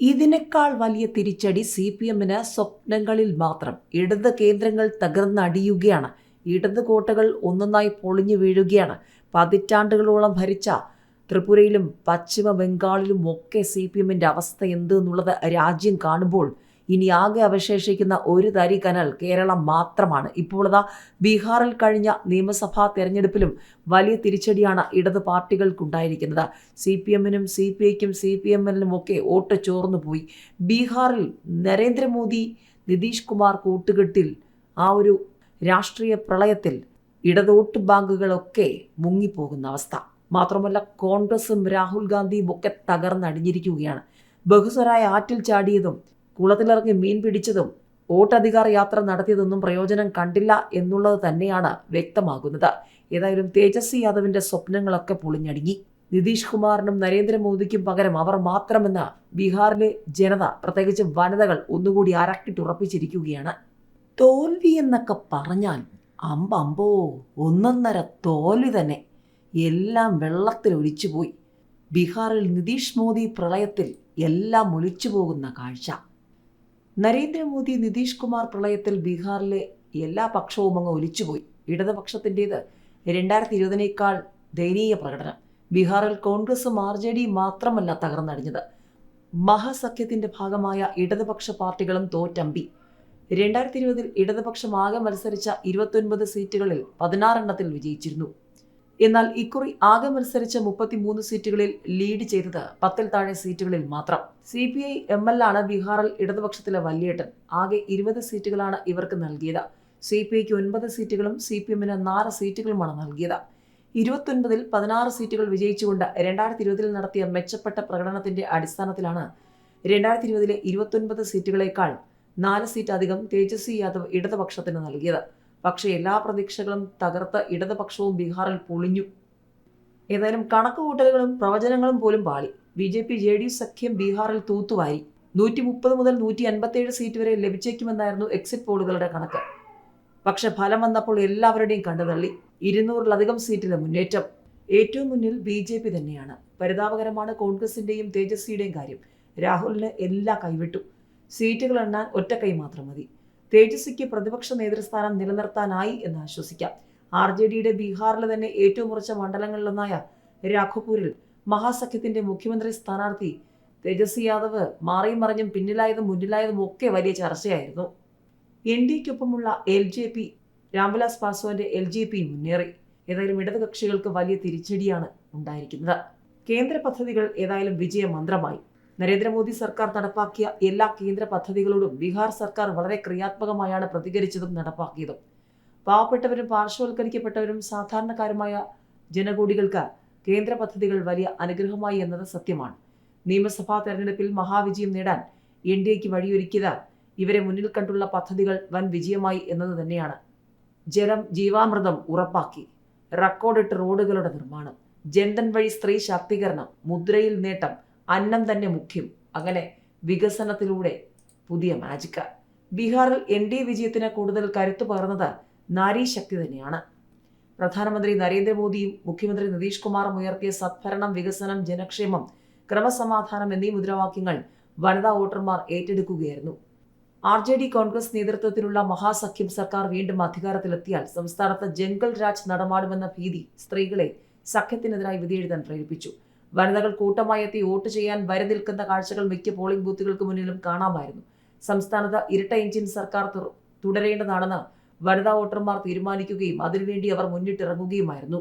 ഇതിനേക്കാൾ വലിയ തിരിച്ചടി സി പി എമ്മിന് സ്വപ്നങ്ങളിൽ മാത്രം. ഇടത് കേന്ദ്രങ്ങൾ തകർന്നടിയുകയാണ്. ഇടത് കോട്ടകൾ ഒന്നൊന്നായി പൊളിഞ്ഞു വീഴുകയാണ്. പതിറ്റാണ്ടുകളോളം ഭരിച്ച ത്രിപുരയിലും പശ്ചിമ ബംഗാളിലും ഒക്കെ സി പി എമ്മിന്റെ അവസ്ഥ എന്ത് എന്നുള്ളത് രാജ്യം കാണുമ്പോൾ ഇനി ആകെ അവശേഷിക്കുന്ന ഒരു തരി കനൽ കേരളം മാത്രമാണ്. ഇപ്പോഴതാ ബീഹാറിൽ കഴിഞ്ഞ നിയമസഭാ തെരഞ്ഞെടുപ്പിലും വലിയ തിരിച്ചടിയാണ് ഇടത് പാർട്ടികൾക്കുണ്ടായിരിക്കുന്നത്. സി പി എമ്മിനും സി പി ഐക്കും സി പി എമ്മിനും ഒക്കെ വോട്ട് ചോർന്നു പോയി. ബീഹാറിൽ നരേന്ദ്രമോദി നിതീഷ് കുമാർ കൂട്ടുകെട്ടിൽ ആ ഒരു രാഷ്ട്രീയ പ്രളയത്തിൽ ഇടതോട്ട് ബാങ്കുകളൊക്കെ മുങ്ങിപ്പോകുന്ന അവസ്ഥ. മാത്രമല്ല കോൺഗ്രസും രാഹുൽ ഗാന്ധിയും ഒക്കെ തകർന്നടിഞ്ഞിരിക്കുകയാണ്. ബഹുസ്വരായ ആറ്റിൽ ചാടിയതും കുളത്തിലിറങ്ങി മീൻ പിടിച്ചതും വോട്ടധികാർ യാത്ര നടത്തിയതൊന്നും പ്രയോജനം കണ്ടില്ല എന്നുള്ളത് തന്നെയാണ് വ്യക്തമാകുന്നത്. ഏതായാലും തേജസ്വി യാദവിന്റെ സ്വപ്നങ്ങളൊക്കെ പൊളിഞ്ഞടുങ്ങി. നിതീഷ് കുമാറിനും നരേന്ദ്രമോദിക്കും പകരം അവർ മാത്രമെന്ന് ബീഹാറിലെ ജനത പ്രത്യേകിച്ച് വനിതകൾ ഒന്നുകൂടി അരക്കിട്ടുറപ്പിച്ചിരിക്കുകയാണ് തോൽവി എന്നൊക്കെ പറഞ്ഞാൽ അമ്പമ്പോ ഒന്നൊന്നര തോൽവി തന്നെ. എല്ലാം വെള്ളത്തിൽ ഒലിച്ചുപോയി. ബീഹാറിൽ നിതീഷ് മോദി പ്രളയത്തിൽ എല്ലാം ഒലിച്ചു പോകുന്ന കാഴ്ച. നരേന്ദ്രമോദി നിതീഷ് കുമാർ പ്രളയത്തിൽ ബീഹാറിലെ എല്ലാ പക്ഷവും അങ്ങ് ഒലിച്ചുപോയി. ഇടതുപക്ഷത്തിന്റേത് രണ്ടായിരത്തി ഇരുപതിനേക്കാൾ ദയനീയ പ്രകടനം. ബീഹാറിൽ കോൺഗ്രസും ആർ ജെ ഡിയും മാത്രമല്ല തകർന്നടിഞ്ഞത്. മഹാസഖ്യത്തിന്റെ ഭാഗമായ ഇടതുപക്ഷ പാർട്ടികളും തോറ്റമ്പി. രണ്ടായിരത്തി ഇരുപതിൽ ഇടതുപക്ഷം ആകെ മത്സരിച്ച ഇരുപത്തൊൻപത് സീറ്റുകളിൽ പതിനാറെണ്ണത്തിൽ വിജയിച്ചിരുന്നു. എന്നാൽ ഇക്കുറി ആകെ മത്സരിച്ച മുപ്പത്തിമൂന്ന് സീറ്റുകളിൽ ലീഡ് ചെയ്തത് പത്തിൽ താഴെ സീറ്റുകളിൽ മാത്രം. C P I M L ആണ് ബീഹാറിൽ ഇടതുപക്ഷത്തിലെ വല്യേട്ടൻ. ആകെ ഇരുപത് സീറ്റുകളാണ് ഇവർക്ക് നൽകിയത്. സി പി ഐക്ക് ഒൻപത് സീറ്റുകളും സി പി എമ്മിന് നാല് സീറ്റുകളുമാണ് നൽകിയത്. ഇരുപത്തൊൻപതിൽ പതിനാറ് സീറ്റുകൾ വിജയിച്ചുകൊണ്ട് രണ്ടായിരത്തി ഇരുപതിൽ നടത്തിയ മെച്ചപ്പെട്ട പ്രകടനത്തിന്റെ അടിസ്ഥാനത്തിലാണ് രണ്ടായിരത്തി ഇരുപതിലെ ഇരുപത്തൊൻപത് സീറ്റുകളേക്കാൾ നാല് സീറ്റ് അധികം തേജസ്വി യാദവ് ഇടതുപക്ഷത്തിന് നൽകിയത്. പക്ഷേ എല്ലാ പ്രതീക്ഷകളും തകർത്ത് ഇടതുപക്ഷവും ബീഹാറിൽ പൊളിഞ്ഞു. ഏതായാലും കണക്കുകൂട്ടലുകളും പ്രവചനങ്ങളും പോലും പാളി. B J P J D സഖ്യം ബീഹാറിൽ തൂത്തുവാരി. നൂറ്റി മുപ്പത് മുതൽ നൂറ്റി അൻപത്തേഴ് സീറ്റ് വരെ ലഭിച്ചേക്കുമെന്നായിരുന്നു എക്സിറ്റ് പോളുകളുടെ കണക്ക്. പക്ഷെ ഫലം വന്നപ്പോൾ എല്ലാവരുടെയും കണ്ടുതള്ളി ഇരുന്നൂറിലധികം സീറ്റിലെ മുന്നേറ്റം. ഏറ്റവും മുന്നിൽ ബി ജെ പി തന്നെയാണ്. പരിതാപകരമാണ് കോൺഗ്രസിന്റെയും തേജസ്വിയുടെയും കാര്യം. രാഹുലിന് എല്ലാ കൈവിട്ടു. സീറ്റുകൾ എണ്ണാൻ ഒറ്റ കൈ മാത്രം മതി. തേജസ്വിക്ക് പ്രതിപക്ഷ നേതൃസ്ഥാനം നിലനിർത്താനായി എന്ന് ആശ്വസിക്കാം. ആർ ജെ ഡിയുടെ ബീഹാറിലെ തന്നെ ഏറ്റവും ഉറച്ച മണ്ഡലങ്ങളിലൊന്നായ രാഘോപൂരിൽ മഹാസഖ്യത്തിന്റെ മുഖ്യമന്ത്രി സ്ഥാനാർത്ഥി തേജസ്വി യാദവ് മാറിയും മറിഞ്ഞും പിന്നിലായതും മുന്നിലായതും ഒക്കെ വലിയ ചർച്ചയായിരുന്നു. എൻ ഡിക്കൊപ്പമുള്ള എൽ ജെ പി രാംവിലാസ് പാസ്വാന്റെ എൽ ജെ പി മുന്നേറി. ഏതായാലും ഇടതുകക്ഷികൾക്ക് വലിയ തിരിച്ചടിയാണ് ഉണ്ടായിരിക്കുന്നത്. കേന്ദ്ര പദ്ധതികൾ ഏതായാലും വിജയമന്ത്രമായി. നരേന്ദ്രമോദി സർക്കാർ നടപ്പാക്കിയ എല്ലാ കേന്ദ്ര പദ്ധതികളോടും ബീഹാർ സർക്കാർ വളരെ ക്രിയാത്മകമായാണ് പ്രതികരിച്ചതും നടപ്പാക്കിയതും. പാവപ്പെട്ടവരും പാർശ്വവൽക്കരിക്കപ്പെട്ടവരും സാധാരണക്കാരുമായ ജനകൂടികൾക്ക് കേന്ദ്ര പദ്ധതികൾ വലിയ അനുഗ്രഹമായി എന്നത് സത്യമാണ്. നിയമസഭാ തെരഞ്ഞെടുപ്പിൽ മഹാവിജയം നേടാൻ എൻ ഡി എക്ക് വഴിയൊരുക്കിയത് ഇവരെ മുന്നിൽ കണ്ടുള്ള പദ്ധതികൾ വൻ വിജയമായി എന്നത് തന്നെയാണ്. ജലം ജീവാമൃതം ഉറപ്പാക്കി. റെക്കോർഡിട്ട് റോഡുകളുടെ നിർമ്മാണം. ജൻധൻ വഴി സ്ത്രീ ശാക്തീകരണം. മുദ്രയിൽ നേട്ടം. അന്നം തന്നെ മുഖ്യം. അങ്ങനെ വികസനത്തിലൂടെ പുതിയ മാജിക്ക് ബീഹാറിൽ എൻ ഡി വിജയത്തിന് കൂടുതൽ കരുത്തു പകർന്നത് നാരീശക്തി തന്നെയാണ്. പ്രധാനമന്ത്രി നരേന്ദ്രമോദിയും മുഖ്യമന്ത്രി നിതീഷ് കുമാറും ഉയർത്തിയ സദ്ഭരണം വികസനം ജനക്ഷേമം ക്രമസമാധാനം എന്നീ മുദ്രാവാക്യങ്ങൾ വനിതാ വോട്ടർമാർ ഏറ്റെടുക്കുകയായിരുന്നു. ആർ ജെ ഡി കോൺഗ്രസ് നേതൃത്വത്തിലുള്ള മഹാസഖ്യം സർക്കാർ വീണ്ടും അധികാരത്തിലെത്തിയാൽ സംസ്ഥാനത്ത് ജംഗൽ രാജ് നടമാടുമെന്ന ഭീതി സ്ത്രീകളെ സഖ്യത്തിനെതിരായി വിധിയെഴുതാൻ പ്രേരിപ്പിച്ചു. വനിതകൾ കൂട്ടമായി എത്തി വോട്ട് ചെയ്യാൻ വരെ നിൽക്കുന്ന കാഴ്ചകൾ മിക്ക പോളിംഗ് ബൂത്തുകൾക്ക് മുന്നിലും കാണാമായിരുന്നു. സംസ്ഥാനത്ത് ഇരട്ട എഞ്ചിൻ സർക്കാർ തുടരേണ്ടതാണെന്ന് വനിതാ വോട്ടർമാർ തീരുമാനിക്കുകയും അതിനുവേണ്ടി അവർ മുന്നിട്ടിറങ്ങുകയുമായിരുന്നു.